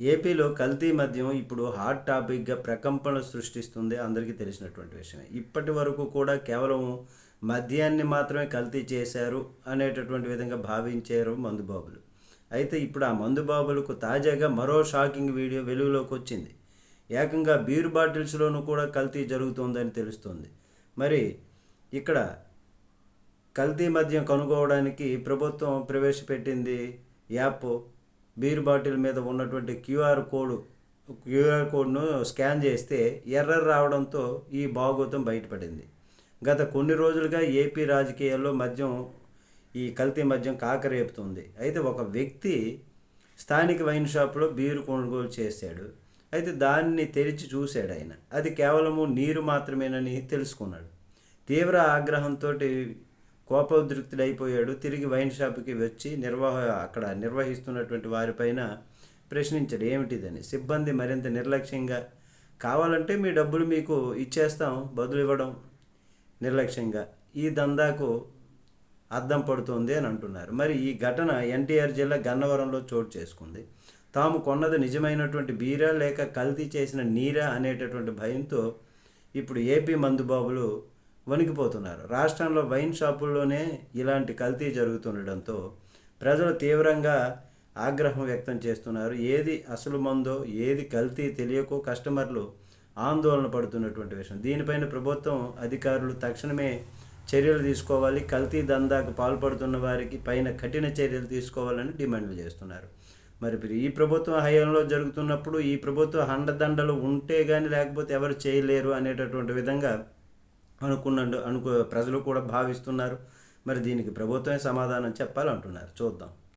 ఏపీలో కల్తీ మద్యం ఇప్పుడు హాట్ టాపిక్గా ప్రకంపనలు సృష్టిస్తుంది అందరికీ తెలిసినటువంటి విషయమే. ఇప్పటి వరకు కూడా కేవలం మద్యాన్ని మాత్రమే కల్తీ చేశారు అనేటటువంటి విధంగా భావించారు మందుబాబులు. అయితే ఇప్పుడు ఆ మందుబాబులకు తాజాగా మరో షాకింగ్ వీడియో వెలుగులోకి వచ్చింది. ఏకంగా బీర్ బాటిల్స్లోనూ కూడా కల్తీ జరుగుతుందని తెలుస్తుంది. మరి ఇక్కడ కల్తీ మద్యం కనుగోవడానికి ప్రభుత్వం ప్రవేశపెట్టింది యాప్ బీర్ బాటిల్ మీద ఉన్నటువంటి క్యూఆర్ కోడ్ క్యూఆర్ కోడ్ను స్కాన్ చేస్తే ఎర్రర్ రావడంతో ఈ భాగోతం బయటపడింది. గత కొన్ని రోజులుగా ఏపీ రాజకీయాల్లో మద్యం ఈ కల్తీ మద్యం కాకరేపుతుంది. అయితే ఒక వ్యక్తి స్థానిక వైన్ షాప్లో బీరు కొనుగోలు చేశాడు. అయితే దాన్ని తెరిచి చూశాడు ఆయన. అది కేవలము నీరు మాత్రమేనని తెలుసుకున్నాడు. తీవ్ర ఆగ్రహంతో కోపోద్రిక్తుడైపోయాడు. తిరిగి వైన్ షాప్కి వచ్చి నిర్వాహ అక్కడ నిర్వహిస్తున్నటువంటి వారిపైన ప్రశ్నించాడు. ఏమిటిదని? సిబ్బంది మరింత నిర్లక్ష్యంగా కావాలంటే మీ డబ్బులు మీకు ఇచ్చేస్తాం బదులు ఇవ్వడం నిర్లక్ష్యంగా. ఈ దందాకు అద్దం పడుతుంది అని అంటున్నారు. మరి ఈ ఘటన ఎన్టీఆర్ జిల్లా గన్నవరంలో చోటు చేసుకుంది. తాము కొన్నది నిజమైనటువంటి బీరా లేక కల్తీ చేసిన నీరా అనేటటువంటి భయంతో ఇప్పుడు ఏపీ మందుబాబులు వణికిపోతున్నారు. రాష్ట్రంలో వైన్ షాపుల్లోనే ఇలాంటి కల్తీ జరుగుతుండడంతో ప్రజలు తీవ్రంగా ఆగ్రహం వ్యక్తం చేస్తున్నారు. ఏది అసలు మందో ఏది కల్తీ తెలియకో కస్టమర్లు ఆందోళన పడుతున్నటువంటి విషయం. దీనిపైన ప్రభుత్వం అధికారులు తక్షణమే చర్యలు తీసుకోవాలి. కల్తీ దందాకు పాల్పడుతున్న వారికి పైన కఠిన చర్యలు తీసుకోవాలని డిమాండ్లు చేస్తున్నారు. మరి ఈ ప్రభుత్వం హయాంలో జరుగుతున్నప్పుడు ఈ ప్రభుత్వ అండదండలు ఉంటే కానీ లేకపోతే ఎవరు చేయలేరు అనేటటువంటి విధంగా అనుకున్న అనుకు ప్రజలు కూడా భావిస్తున్నారు. మరి దీనికి ప్రభుత్వమే సమాధానం చెప్పాలంటున్నారు. చూద్దాం.